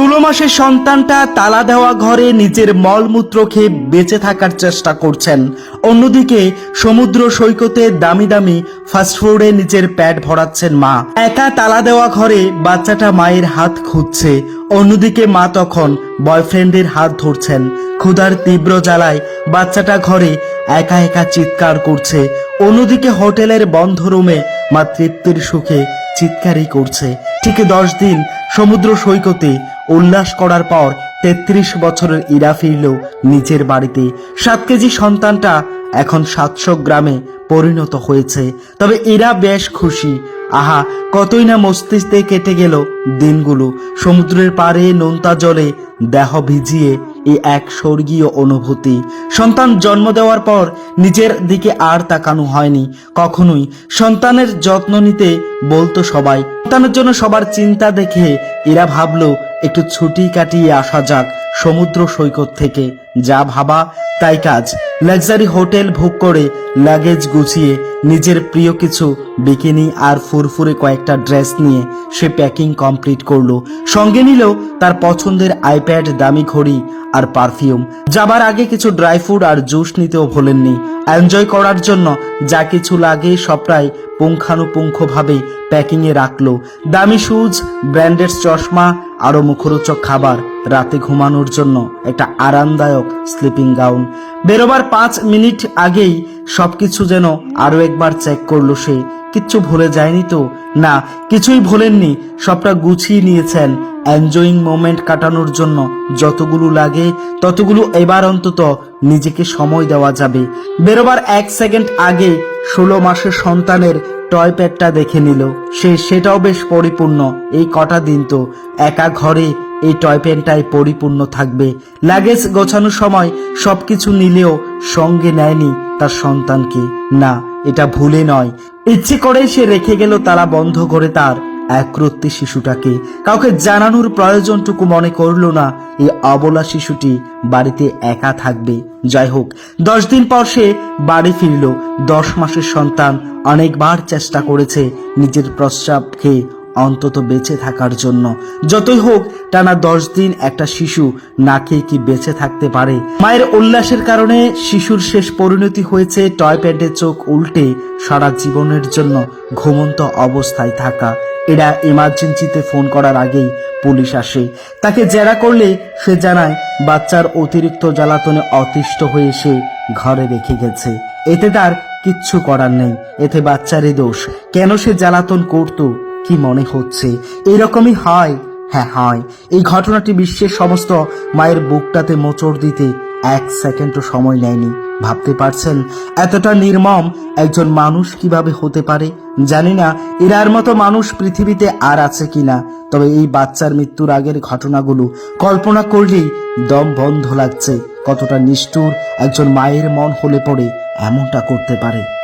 ষোলো মাসের সন্তানটা তালা দেওয়া ঘরে নিজের মলমূত্র খেয়ে বেঁচে থাকার চেষ্টা করছেন। অন্যদিকে সমুদ্র সৈকতে দামি দামি ফাস্টফুডে নিজের প্যাট ভরাচ্ছেন মা। একা তালা দেওয়া ঘরে বাচ্চাটা মায়ের হাত খুঁজছে। অন্যদিকে মা তখন বয়ফ্রেন্ডের হাত ধরছেন। ক্ষুধার তীব্র জ্বালায় বাচ্চাটা ঘরে একা একা চিৎকার করছে। অন্যদিকে হোটেলের বন্ধ রুমে মা তৃপ্তির সুখে চিৎকারই করছে। ঠিক দশ দিন সমুদ্র সৈকতে উল্লাস করার পর তেত্রিশ বছরের ইরা ফিরল নিজের বাড়িতে সাত কেজি সন্তানটা এখন সাতশো গ্রামে পরিণত হয়েছে। তবে ইরা বেশ খুশি। আহা, কতই না মস্তিষ্কে কেটে গেল দিনগুলো। সমুদ্রের পাড়ে নোনতা জলে দেহ ভিজিয়ে এই এক স্বর্গীয় অনুভূতি। সন্তান জন্ম দেওয়ার পর নিজের দিকে আর তাকানো হয়নি। কখনোই সন্তানের যত্ন নিতে বলতো সবাই। সন্তানের জন্য সবার চিন্তা দেখে এরা ভাবলো একটু ছুটি কাটিয়ে আসা যাক সমুদ্র সৈকত থেকে। যা ভাবা, তাই কাজ। লাক্সারি হোটেল ভোগ করে লাগেজ গুছিয়ে নিজের প্রিয় কিছু বিকিনি আর ফুরফুরে কয়েকটা ড্রেস নিয়ে সে প্যাকিং কমপ্লিট করল। সঙ্গে নিল তার পছন্দের আইপ্যাড দামি ঘড়ি আর পারফিউম যাবার আগে কিছু ড্রাই ফ্রুট আর জুস নিতেও ভোলেননি। এনজয় করার জন্য যা কিছু লাগে সবটাই পুঙ্খানুপুঙ্খভাবে প্যাকিংয়ে রাখল। দামি শুজ ব্র্যান্ডেড চশমা আরও মুখরোচক খাবার রাতে ঘুমানোর জন্য একটা আরামদায়ক স্লিপিং গাউন বেরোবার পাঁচ মিনিট আগেই সবকিছু যেন আরও একবার চেক করল সে। কিচ্ছু ভুলে যায়নি তো? না, কিছুই ভোলেননি। সবটা গুছিয়ে নিয়েছেন। এনজয়িং মোমেন্ট কাটানোর জন্য যতগুলো লাগে, ততগুলো এবার অন্তত নিজেকে সময় দেওয়া যাবে। বেরোবার এক সেকেন্ড আগে ষোলো মাসের সন্তানের টয় প্যাডটা দেখে নিল। সে সেটাও বেশ পরিপূর্ণ। এই কটা দিন তো একা ঘরে এই টয় প্যান্টটাই পরিপূর্ণ থাকবে। লাগেজ গোছানোর সময় সবকিছু নিলেও সঙ্গে নেয়নি তার সন্তানকে। না, এটা ভুলে নয়। ইচ্ছে করে সে রেখে গেল তারা বন্ধ করে তার। একরত্তি শিশুটাকে। কাউকে জানানোর প্রয়োজনটুকু মনে করল না এই অবলা শিশুটি। বাড়িতে একা থাকবে। যাই হোক, দশ দিন পর সে বাড়ি ফিরল। দশ মাসের সন্তান অনেকবার চেষ্টা করেছে নিজের প্রস্রাব খেয়ে অন্তত বেঁচে থাকার জন্য। যতই হোক, টানা দশ দিন একটা শিশু না খেয়ে কি বেঁচে থাকতে পারে? মায়ের উল্লাসের কারণে শিশুর শেষ পরিণতি হয়েছে টয় প্যান্টের চোখ উল্টে সারা জীবনের জন্য ঘুমন্ত অবস্থায় থাকা। এরা ইমার্জেন্সিতে ফোন করার আগেই পুলিশ আসে। তাকে জেরা করলে সে জানায় বাচ্চার অতিরিক্ত জ্বালাতনে অতিষ্ঠ হয়ে সে ঘরে রেখে গেছে। এতে তার কিচ্ছু করার নেই। এতে বাচ্চারই দোষ। কেন সে জ্বালাতন করতো, কি মনে হচ্ছে? এরকমই হয়? হ্যাঁ হয়। এই ঘটনাটি বিশ্বের সমস্ত মায়ের বুকটাতে মোচড় দিতে এক সেকেন্ডও সময় নেয়নি। ভাবতে পারছেন, এতটা নির্মম একজন মানুষ কীভাবে হতে পারে? জানি না এরার মতো মানুষ পৃথিবীতে আর আছে কিনা। তবে এই বাচ্চার মৃত্যুর আগের ঘটনাগুলো কল্পনা করলেই দম বন্ধ লাগছে। কতটা নিষ্ঠুর একজন মায়ের মন হলে পড়ে, এমনটা করতে পারে।